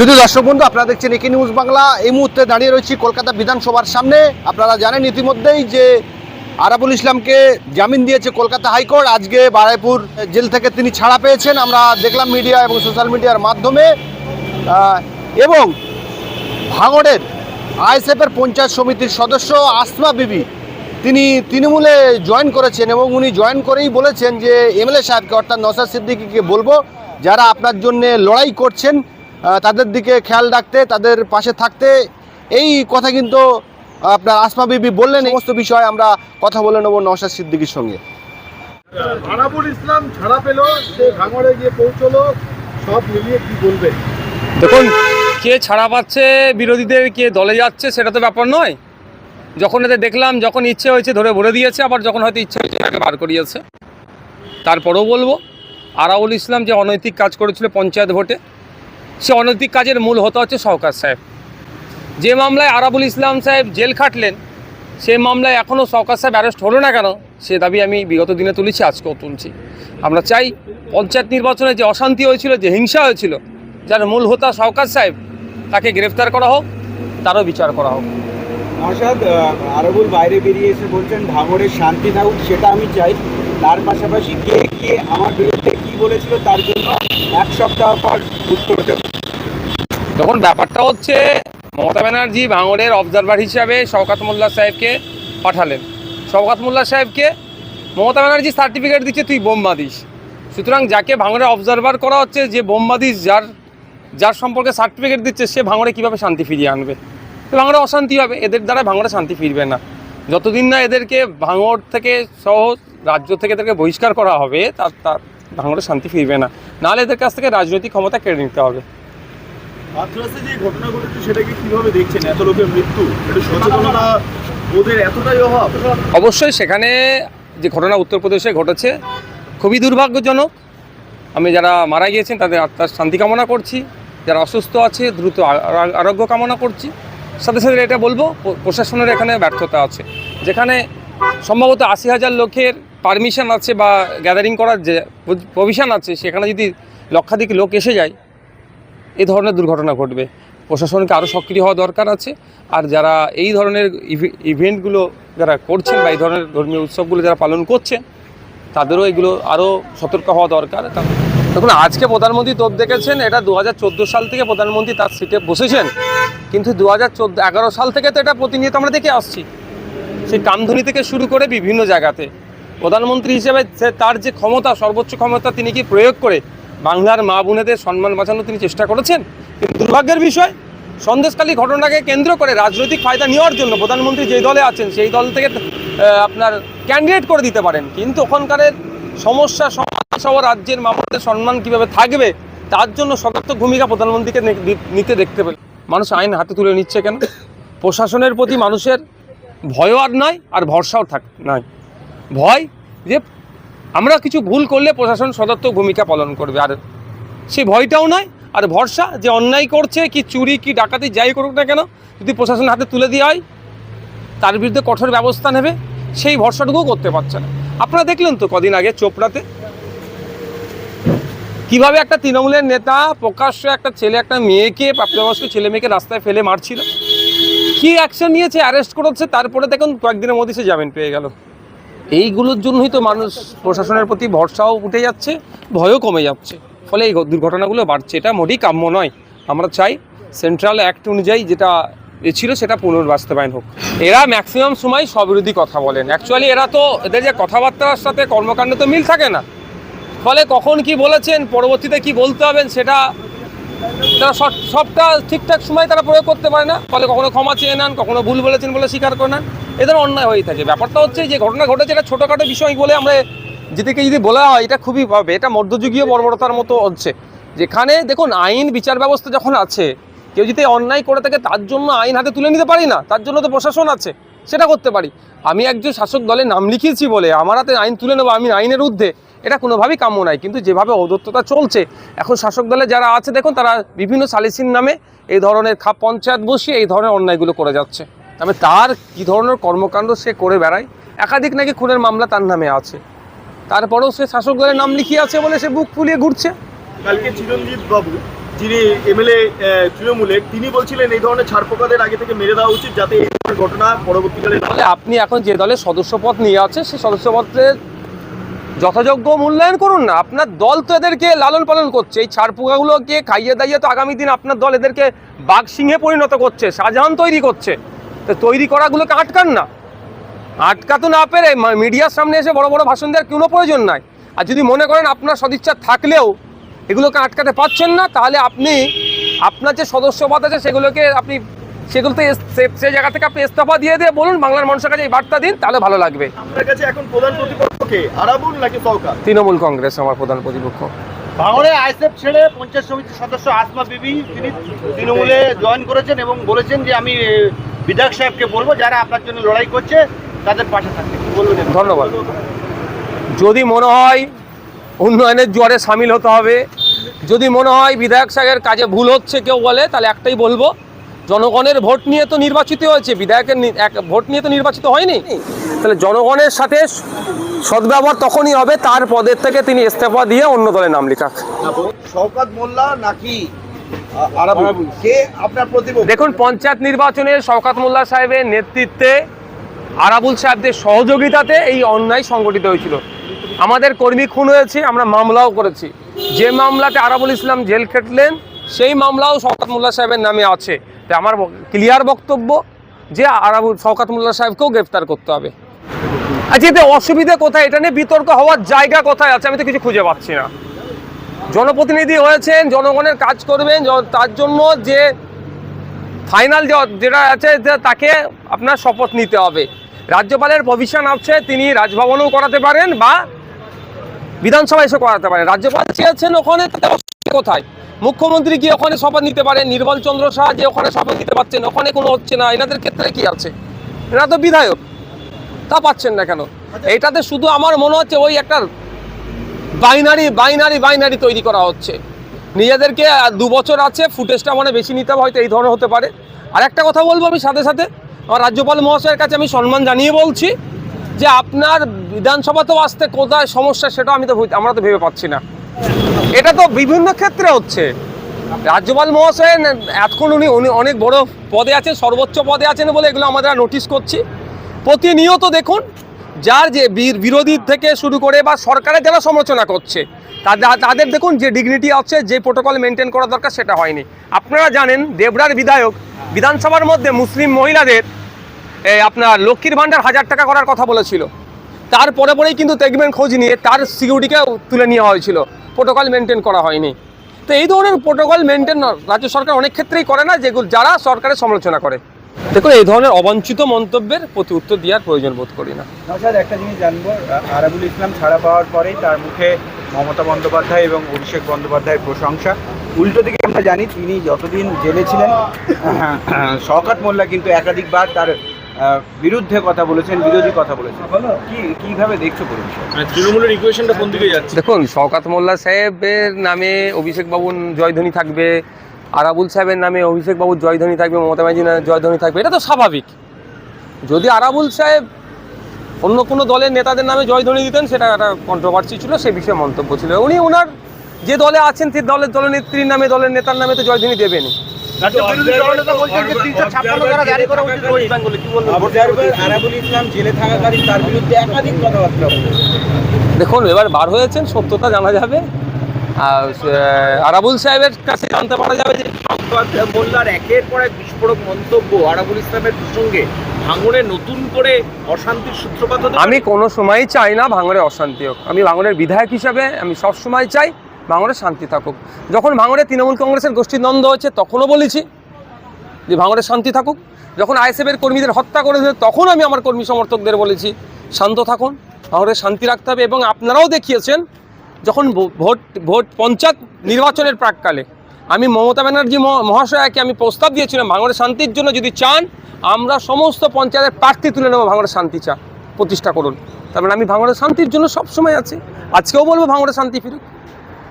শুধু দর্শক বন্ধু, আপনারা দেখছেন একে নিউজ বাংলা। এই মুহূর্তে দাঁড়িয়ে রয়েছি কলকাতা বিধানসভার সামনে। আপনারা জানেন ইতিমধ্যেই যে আরাবুল ইসলামকে জামিন দিয়েছে কলকাতা হাইকোর্ট। আজকে বারাইপুর জেল থেকে তিনি ছাড়া পেয়েছেন। আমরা দেখলাম মিডিয়া এবং সোশ্যাল মিডিয়ার মাধ্যমে। এবং ভাঙড়ের আইএসএফের পঞ্চায়েত সমিতির সদস্য আসমা বিবি, তিনি তৃণমূলে জয়েন করেছেন এবং উনি জয়েন করেই বলেছেন যে এমএলএ সাহেবকে, অর্থাৎ নসাদ সিদ্দিকিকে বলব, যারা আপনার জন্য লড়াই করছেন তাদের দিকে খেয়াল রাখতে তাদের পাশে থাকতে এই কথা কিন্তু আপনার আসমা বিবি বললেন এই সমস্ত বিষয়ে আমরা কথা বলে নেব নসাদ সিদ্দিকির সঙ্গে। আনাবুল ইসলাম ছাড়া পেল সে ভাঙড়ে গিয়ে পৌঁছলো সব মিলিয়ে কি বলবেন দেখুন কে ছাড়া পাচ্ছে বিরোধীদের কে দলে যাচ্ছে সেটা তো ব্যাপার নয়। যখন এদের দেখলাম যখন ইচ্ছে হয়েছে ধরে ভরে দিয়েছে আবার যখন হয়তো ইচ্ছে হয়েছে তাকে বার করিয়েছে। তারপরেও বলব আরাউল ইসলাম যে অনৈতিক কাজ করেছিল পঞ্চায়েত ভোটে সে অনৈতিক কাজের মূল হতে হচ্ছে সরকার সাহেব। যে মামলায় আরাবুল ইসলাম সাহেব জেল খাটলেন সেই মামলায় এখনও সরকার সাহেব অ্যারেস্ট হলো না কেন, সে দাবি আমি বিগত দিনে তুলেছি, আজকেও তুলছি। আমরা চাই পঞ্চায়েত নির্বাচনে যে অশান্তি হয়েছিল, যে হিংসা হয়েছিল, যার মূল হোতা সরকার সাহেব, তাকে গ্রেফতার করা হোক, তারও বিচার করা হোক। নসাদ আরবুল বাইরে বেরিয়ে এসে বলছেন, ভাঙড়ের শান্তি থাকুক সেটা আমি চাই। তার পাশাপাশি কে কে আমার বিরুদ্ধে কি বলেছিল তার জন্য এক সপ্তাহ পর উত্তর দেব। তখন ব্যাপারটা হচ্ছে, মমতা ব্যানার্জি ভাঙড়ের অবজারভার হিসাবে শওকাত মোল্লা সাহেবকে পাঠালেন। শওকাত মোল্লা সাহেবকে মমতা ব্যানার্জি সার্টিফিকেট দিচ্ছে, তুই বোম্বা দিস। সুতরাং যাকে ভাঙড়ে অবজারভার করা হচ্ছে, যে বোম্বা দিস, যার যার সম্পর্কে সার্টিফিকেট দিচ্ছে, সে ভাঙড়ে কীভাবে শান্তি ফিরিয়ে আনবে? তো ভাঙড়ে অশান্তি হবে, এদের দ্বারা ভাঙড়ে শান্তি ফিরবে না। যতদিন না এদেরকে ভাঙড় থেকে সহ রাজ্য থেকে এদেরকে বহিষ্কার করা হবে তার তার ভাঙড়ে শান্তি ফিরবে না। নাহলে এদের কাছ থেকে রাজনৈতিক ক্ষমতা কেড়ে নিতে হবে। যে ঘটনা ঘটেছে সেটাকে কীভাবে দেখছেন? এত লোকের মৃত্যু এটা সচেতনতা ওদের এতটাই অভাব? অবশ্যই সেখানে যে ঘটনা উত্তরপ্রদেশে ঘটেছে খুবই দুর্ভাগ্যজনক। আমি যারা মারা গিয়েছেন তাদের আত্মার শান্তি কামনা করছি। যারা অসুস্থ আছে দ্রুত আরোগ্য কামনা করছি। সাথে সাথে এটা বলব প্রশাসনের এখানে ব্যর্থতা আছে। যেখানে সম্ভবত আশি হাজার লোকের পারমিশন আছে বা গ্যাদারিং করার যে প্রভিশন আছে, সেখানে যদি লক্ষাধিক লোক এসে যায়, এ ধরনের দুর্ঘটনা ঘটবে। প্রশাসনকে আরও সক্রিয় হওয়া দরকার আছে। আর যারা এই ধরনের ইভে- ইভেন্টগুলো যারা করছেন বা এই ধরনের ধর্মীয় উৎসবগুলো যারা পালন করছেন, তাদেরও এগুলো আরও সতর্ক হওয়া দরকার। দেখুন, আজকে প্রধানমন্ত্রী তোপ দেখেছেন, এটা দু হাজার চোদ্দ সাল থেকে প্রধানমন্ত্রী তার সিটে বসেছেন। কিন্তু দু হাজার এগারো সাল থেকে তো এটা প্রতিনিয়ত আমরা দেখে আসছি। সেই কামধুনি থেকে শুরু করে বিভিন্ন জায়গাতে। প্রধানমন্ত্রী হিসেবে তার যে ক্ষমতা, সর্বোচ্চ ক্ষমতা তিনি কি প্রয়োগ করে বাংলার মা বোনেদের সম্মান বাঁচানোর তিনি চেষ্টা করেছেন? কিন্তু দুর্ভাগ্যের বিষয় সন্দেশকালী ঘটনাকে কেন্দ্র করে রাজনৈতিক ফায়দা নেওয়ার জন্য প্রধানমন্ত্রী যেই দলে আছেন, সেই দল থেকে আপনার ক্যান্ডিডেট করে দিতে পারেন। কিন্তু ওখানকারের সমস্যা সমাধান সহ রাজ্যের মামলাদের সম্মান কীভাবে থাকবে, তার জন্য সদর্থক ভূমিকা প্রধানমন্ত্রীকে নিতে দেখতে পেল। মানুষ আইন হাতে তুলে নিচ্ছে কেন? প্রশাসনের প্রতি মানুষের ভয়ও আর নয়, আর ভরসাও থাক, নয়। ভয় যে আমরা কিছু ভুল করলে প্রশাসন সদর্থক ভূমিকা পালন করবে, আর সেই ভয়টাও নয়, আর ভরসা যে অন্যায় করছে, কি চুরি, কি ডাকাতি, যাই করুক না কেন, যদি প্রশাসন হাতে তুলে দেওয়া হয়, তার বিরুদ্ধে কঠোর ব্যবস্থা নেবে, সেই ভরসাটুকুও করতে পারছে না। আপনারা দেখলেন তো কদিন আগে চোপড়াতে? কীভাবে একটা তৃণমূলের নেতা, প্রকাশ্য একটা ছেলে, একটা মেয়েকে প্রাপ্তবয়স্ক ছেলে মেয়েকে রাস্তায় ফেলে মারছিল? কি অ্যাকশন নিয়েছে? অ্যারেস্ট করেছে, তারপরে দেখুন কয়েকদিনের মধ্যে সে জামিন পেয়ে গেল। এইগুলোর জন্যই তো মানুষ প্রশাসনের প্রতি ভরসাও উঠে যাচ্ছে, ভয়ও কমে যাচ্ছে। ফলে এই দুর্ঘটনাগুলো বাড়ছে। এটা মোটেই কাম্য নয়। আমরা চাই সেন্ট্রাল অ্যাক্ট অনুযায়ী যেটা এ ছিল, সেটা পুনর্বাস্তবায়ন হোক। এরা ম্যাক্সিমাম সময় স্ববিরোধী কথা বলেন। অ্যাকচুয়ালি এরা তো এদের যে কথাবার্তার সাথে কর্মকাণ্ড তো মিল থাকে না। ফলে কখন কি বলেছেন, পরবর্তীতে কি বলতে হবেন, সেটা তারা সব- সবটা ঠিকঠাক সময় তারা প্রয়োগ করতে পারে না। ফলে কখনো ক্ষমা চেয়ে নেন, কখনো ভুল বলেছেন বলে স্বীকার করে নেন। এদের অন্যায় হয়ে থাকে। ব্যাপারটা হচ্ছে যে ঘটনা ঘটেছে এটা ছোটোখাটো বিষয় বলে আমরা যেদিকে যদি বলা হয়, এটা খুবই ভাবে, এটা মধ্যযুগীয় বর্বরতার মতো হচ্ছে। যেখানে দেখুন, আইন বিচার ব্যবস্থা যখন আছে, কেউ যদি অন্যায় করে থাকে, তার জন্য আইন হাতে তুলে নিতে পারি না। তার জন্য তো প্রশাসন আছে, সেটা করতে পারি। আমি একজন শাসক দলের নাম লিখিয়েছি বলে, আমার হাতে আইন তুলে নেব, আমি আইনের ঊর্ধ্বে। এটা কোনোভাবেই কাম্য নয় কিন্তু যেভাবে অদত্ততা চলছে এখন শাসক দলে যারা আছে দেখুন তারা বিভিন্ন সালিসির নামে এই ধরনের খাপ পঞ্চায়েত বসিয়ে এই ধরনের অন্যায়গুলো করে যাচ্ছে। তবে তার কী ধরনের কর্মকাণ্ড সে করে বেড়ায় একাধিক নাকি খুনের মামলা তার নামে আছে। তারপরেও সে শাসক দলের নাম লিখিয়ে আছে বলে সে বুক ফুলিয়ে ঘুরছে। কালকে চিরঞ্জিত বাবু যিনি এমএলএ তৃণমূলের তিনি বলছিলেন এই ধরনের ছাড়পোকাদের আগে থেকে মেরে দেওয়া উচিত যাতে এই ধরনের ঘটনা পরবর্তীকালে আপনি এখন যে দলের সদস্যপদ নিয়ে আছে সেই সদস্যপদের যথাযোগ্য মূল্যায়ন করুন না। আপনার দল তো এদেরকে লালন পালন করছে। এই ছাড় পোকাগুলোকে খাইয়ে দাইয়ে তো আগামী দিন আপনার দল এদেরকে বাঘ সিংহে পরিণত করছে, শাহজাহান তৈরি করছে। তো তৈরি করাগুলোকে আটকান না। আটকাতে না পেরে মিডিয়ার সামনে এসে বড় বড় ভাষণ দেওয়ার কোনো প্রয়োজন নাই। আর যদি মনে করেন আপনার সদিচ্ছা থাকলেও এগুলোকে আটকাতে পারছেন না, তাহলে আপনি আপনার যে সদস্যপদ আছে সেগুলোকে আপনি সেগুলোতে সেই জায়গা থেকে আপনি ইস্তফা দিয়ে দিয়ে বলুন, বাংলার মানুষের কাছে এই বার্তা দিন, তাহলে ভালো লাগবে। আপনার কাছে এখন প্রধান প্রতিপক্ষকে আরাবুল নাকি সরকার তৃণমূল কংগ্রেস আমার প্রধান প্রতিপক্ষ। ভাঙড়ে আইসেফ ছেড়ে পঞ্চায়েত সমিতির সদস্য আসমা বিবি তিনি তৃণমূলে জয়েন করেছেন এবং বলেছেন যে আমি বিধায়ক সাহেবকে বলব যারা আপনার জন্য লড়াই করছে তাদের পাশে থাকতে। কি বলবেন? ধন্যবাদ। যদি মনে হয় উন্নয়নের জোয়ারে সামিল হতে হবে যদি মনে হয় বিধায়ক সাহেবের কাজে ভুল হচ্ছে কেউ বলে তাহলে একটাই বলব জনগণের ভোট নিয়ে তো নির্বাচিত হয়েছে বিধায়কের এক ভোট নিয়ে তো নির্বাচিত হয়নি। তাহলে জনগণের সাথে সদ্ব্যবহার তখনই হবে তার পদের থেকে তিনি ইস্তফা দিয়ে অন্য দলে নাম লেখাক। শওকত মোল্লা নাকি আ- কে আপনার দেখুন পঞ্চায়েত নির্বাচনে শওকাত মোল্লা সাহেবের নেতৃত্বে আরাবুল সাহেবদের সহযোগিতাতে এই অন্যায় সংগঠিত হয়েছিল। আমাদের কর্মী খুন হয়েছে আমরা মামলাও করেছি। যে মামলাতে আরাবুল ইসলাম জেল খেটলেন সেই মামলাও শওকাত মোল্লা সাহেবের নামে আছে। তাই আমার ক্লিয়ার বক্তব্য যে আরাবুল শওকাত মোল্লা সাহেবকেও গ্রেফতার করতে হবে। আচ্ছা এতে অসুবিধা কোথায়? এটা নিয়ে বিতর্ক হওয়ার জায়গা কোথায় আছে? আমি তো কিছু খুঁজে পাচ্ছি না। জনপ্রতিনিধি হয়েছেন, জনগণের কাজ করবেন তার জন্য যে ফাইনাল যেটা আছে তাকে আপনার শপথ নিতে হবে। রাজ্যপালের প্রভিশন আছে, তিনি রাজভবনেও করাতে পারেন বা বিধানসভা এসে করাতে পারেন। রাজ্যপাল চেয়েছেন ওখানে কোথায়? মুখ্যমন্ত্রী কি ওখানে শপথ নিতে পারেন? নির্মল চন্দ্র শাহ যে ওখানে শপথ নিতে পারছেন, ওখানে কোনো হচ্ছে না? এনাদের ক্ষেত্রে কি আছে? এরা তো বিধায়ক। তা পাচ্ছেন না কেন? এইটাতে শুধু আমার মনে হচ্ছে ওই একটা বাইনারি বাইনারি বাইনারি তৈরি করা হচ্ছে। নিজেদেরকে দু বছর আছে, ফুটেজটা মানে বেশি নিতে হবে, হয়তো এই ধরনের হতে পারে। আর একটা কথা বলব আমি সাথে সাথে, আমার রাজ্যপাল মহাশয়ের কাছে আমি সম্মান জানিয়ে বলছি যে আপনার বিধানসভাতেও আসতে কোথায় সমস্যা সেটা আমি তো আমরা তো ভেবে পাচ্ছি না। এটা তো বিভিন্ন ক্ষেত্রে হচ্ছে। রাজ্যপাল মহাশয়, এতক্ষণ উনি অনেক বড় পদে আছেন, সর্বোচ্চ পদে আছেন বলে এগুলো আমাদের নোটিশ করছি। প্রতিনিয়ত দেখুন, যার যে বীর- বিরোধী থেকে শুরু করে বা সরকারের যারা সমালোচনা করছে, তাদের দেখুন যে ডিগনিটি আছে, যে প্রোটোকল মেনটেন করা দরকার, সেটা হয়নি। আপনারা জানেন, দেবরার বিধায়ক, বিধানসভার মধ্যে মুসলিম মহিলাদের আপনার লক্ষ্মীর ভাণ্ডার হাজার টাকা করার কথা বলেছিল। তারপরে পরেই কিন্তু দেখবেন খোঁজ নিয়ে, তার সিকিউরিটিকে তুলে নেওয়া হয়েছিল। প্রোটোকল মেনটেন করা হয়নি। তো এই ধরনের প্রোটোকল মেনটেন রাজ্য সরকার অনেক ক্ষেত্রেই করে না, যেগুলো যারা সরকারের সমালোচনা করে। দেখুন, এই ধরনের অবাঞ্ছিত মন্তব্যের প্রতি উত্তর দেওয়ার প্রয়োজন বোধ করি না। নশাদ একটা জিনিস জানব আরাবুল ইসলাম ছাড়া পাওয়ার পরেই তার মুখে মমতা বন্দ্যোপাধ্যায় এবং অভিষেক বন্দ্যোপাধ্যায়ের প্রশংসা। উল্টো দিকে আমরা জানি, তিনি যতদিন জেলে ছিলেন শওকত মোল্লা কিন্তু একাধিকবার তার বিরুদ্ধে কথা বলেছেন বিরোধী কথা বলেছেন। বলো কি কীভাবে দেখছ পুরো বিষয় মানে তৃণমূলের ইকুয়েশনটা কোন দিকে যাচ্ছে? দেখুন শওকাত মোল্লা সাহেবের নামে অভিষেক বাবুর জয়ধ্বনি থাকবে আরাবুল সাহেবের নামে অভিষেক বাবুর জয়ধ্বনি থাকবে মমতা ব্যানার্জির নামে জয়ধ্বনি থাকবে এটা তো স্বাভাবিক। যদি আরাবুল সাহেব অন্য কোনো দলের নেতাদের নামে জয়ধ্বনি দিতেন সেটা একটা কন্ট্রোভার্সি ছিল সে বিষয়ে মন্তব্য ছিল। উনি ওনার যে দলে আছেন সে দলের দলনেত্রীর নামে দলের নেতার নামে তো জয়ধ্বনি দেবেনই। দেখুন এবার বার হয়েছেন সত্যতা জানা যাবে। আর আরাবুল সাহেবের কাছে জানতে পারা যাবে যে মোল্লার একের পর এক বিস্ফোরক মন্তব্য আরাবুল ইসলামের প্রসঙ্গে ভাঙড়ে নতুন করে অশান্তির সূত্রপাত আমি কোনো সময়ই চাই না ভাঙড়ে অশান্তি হোক। আমি ভাঙড়ের বিধায়ক হিসাবে আমি সব সময় চাই ভাঙড়ে শান্তি থাকুক। যখন ভাঙড়ে তৃণমূল কংগ্রেসের গোষ্ঠীর দ্বন্দ্ব হয়েছে, তখনও বলেছি যে ভাঙড়ে শান্তি থাকুক। যখন আইএসএফের কর্মীদের হত্যা করেছে তখন আমি আমার কর্মী সমর্থকদের বলেছি, শান্ত থাকুন, ভাঙড়ে শান্তি রাখতে হবে এবং আপনারাও দেখিয়েছেন, যখন ভোট ভোট পঞ্চায়েত নির্বাচনের প্রাককালে আমি মমতা ব্যানার্জি মহ- মহাশয়াকে আমি প্রস্তাব দিয়েছিলাম, ভাঙড়ে শান্তির জন্য যদি চান, আমরা সমস্ত পঞ্চায়েতের প্রার্থী তুলে নেব, ভাঙড়ে শান্তি চা, প্রতিষ্ঠা করুন। তার মানে আমি ভাঙড়ে শান্তির জন্য সবসময় আছি। আজকেও বলব ভাঙড়ে শান্তি ফিরুক।